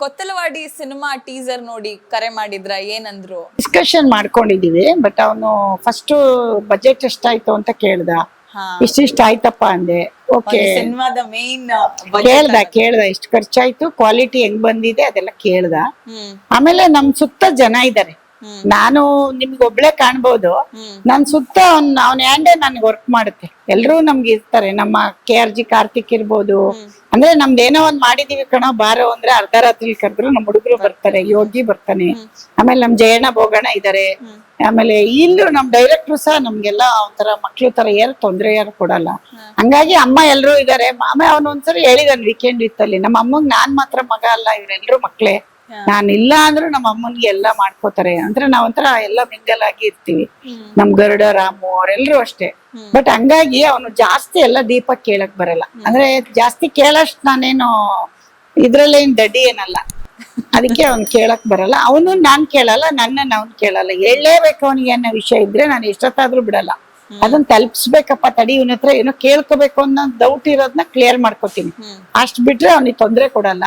Kothalavadi cinema teaser ನೋಡಿ ಕರೆ ಮಾಡಿದ್ರ? ಏನಂದ್ರು? ಡಿಸ್ಕಷನ್ ಮಾಡ್ಕೊಂಡಿದೀವಿ ಬಟ್ ಅವನು ಫಸ್ಟ್ ಬಜೆಟ್ ಎಷ್ಟಾಯ್ತು ಅಂತ ಕೇಳ್ದ. ಇಷ್ಟಿಷ್ಟ ಆಯ್ತಪ್ಪ ಅಂದೆ. ಓಕೆ ಸಿನಿಮಾದ ಮೇನ್ ಕೇಳ್ದ ಕೇಳ್ದ ಇಷ್ಟು ಖರ್ಚಾಯ್ತು ಕ್ವಾಲಿಟಿ ಹೆಂಗ್ ಬಂದಿದೆ ಅದೆಲ್ಲ ಕೇಳ್ದ. ಆಮೇಲೆ ನಮ್ ಸುತ್ತ ಜನ ಇದ್ದಾರೆ. ನಾನು ನಿಮ್ಗೆ ಒಬ್ಳೆ ಕಾಣ್ಬೋದು ನನ್ ಸುತ್ತ ಅವ್ನ್ ಅವ್ನ ಹ್ಯಾಂಡೆ ನನ್ಗೆ ವರ್ಕ್ ಮಾಡುತ್ತೆ. ಎಲ್ರೂ ನಮ್ಗೆ ಇರ್ತಾರೆ. ನಮ್ಮ ಕೆ ಆರ್ ಜಿ ಕಾರ್ತಿಕ್ ಇರ್ಬೋದು. ಅಂದ್ರೆ ನಮ್ದು ಏನೋ ಒಂದ್ ಮಾಡಿದೀವಿ ಕಣೋ ಬಾರೋ ಅಂದ್ರೆ ಅರ್ಧ ರಾತ್ರಿ ಕರೆದ್ರು ನಮ್ ಹುಡುಗರು ಬರ್ತಾರೆ. ಯೋಗಿ ಬರ್ತಾನೆ. ಆಮೇಲೆ ನಮ್ ಜಯಣ್ಣ ಬೋಗಣ ಇದಾರೆ. ಆಮೇಲೆ ಇಲ್ಲೂ ನಮ್ ಡೈರೆಕ್ಟ್ರು ಸಹ ನಮ್ಗೆಲ್ಲ ಒಂಥರ ಮಕ್ಳು ತರ ಯಾರು ತೊಂದ್ರೆ ಯಾರು ಕೊಡಲ್ಲ. ಹಂಗಾಗಿ ಅಮ್ಮ ಎಲ್ರು ಇದಾರೆ. ಆಮೇಲೆ ಅವನು ಒಂದ್ಸರಿ ಹೇಳಿದಾನೆ ವೀಕೆಂಡ್ ಇತ್ತಲ್ಲಿ. ನಮ್ಮ ಅಮ್ಮಂಗ್ ನಾನ್ ಮಾತ್ರ ಮಗ ಅಲ್ಲ ಇವ್ರೆಲ್ರು ಮಕ್ಳೇ. ನಾನ್ ಇಲ್ಲ ಅಂದ್ರೂ ನಮ್ಮ ಅಮ್ಮನ್ಗೆ ಎಲ್ಲ ಮಾಡ್ಕೋತಾರೆ. ಅಂದ್ರೆ ನಾವ್ ಒಂಥರ ಎಲ್ಲ ಮಿಂಗಲ್ ಆಗಿ ಇರ್ತೀವಿ. ನಮ್ ಗರುಡ ರಾಮು ಅವರೆಲ್ಲರೂ ಅಷ್ಟೇ. ಬಟ್ ಹಂಗಾಗಿ ಅವನು ಜಾಸ್ತಿ ಎಲ್ಲ ದೀಪ ಕೇಳಕ್ ಬರಲ್ಲ. ಅಂದ್ರೆ ಜಾಸ್ತಿ ಕೇಳಷ್ಟ್ ನಾನೇನು ಇದ್ರಲ್ಲೇನ್ ದಡ್ಡಿ ಏನಲ್ಲ. ಅದಕ್ಕೆ ಅವ್ನ್ ಕೇಳಕ್ ಬರಲ್ಲ. ಅವನು ನಾನ್ ಕೇಳಲ್ಲ ನನ್ನ ಅವ್ನ್ ಕೇಳಲ್ಲ. ಹೇಳಲೇಬೇಕು ಅವನಿಗೆ ಅನ್ನೋ ವಿಷಯ ಇದ್ರೆ ನಾನು ಎಷ್ಟೊತ್ತಾದ್ರೂ ಬಿಡಲ್ಲ. ಅದನ್ನ ತಲುಪಿಸ್ಬೇಕಪ್ಪ ತಡಿ ಇವನ ಹತ್ರ ಏನೋ ಕೇಳ್ಕೋಬೇಕು ಅನ್ನೋ ಡೌಟ್ ಇರೋದನ್ನ ಕ್ಲಿಯರ್ ಮಾಡ್ಕೋತೀನಿ. ಅಷ್ಟ್ ಬಿಟ್ರೆ ಅವ್ನಿಗೆ ತೊಂದ್ರೆ ಕೊಡಲ್ಲ.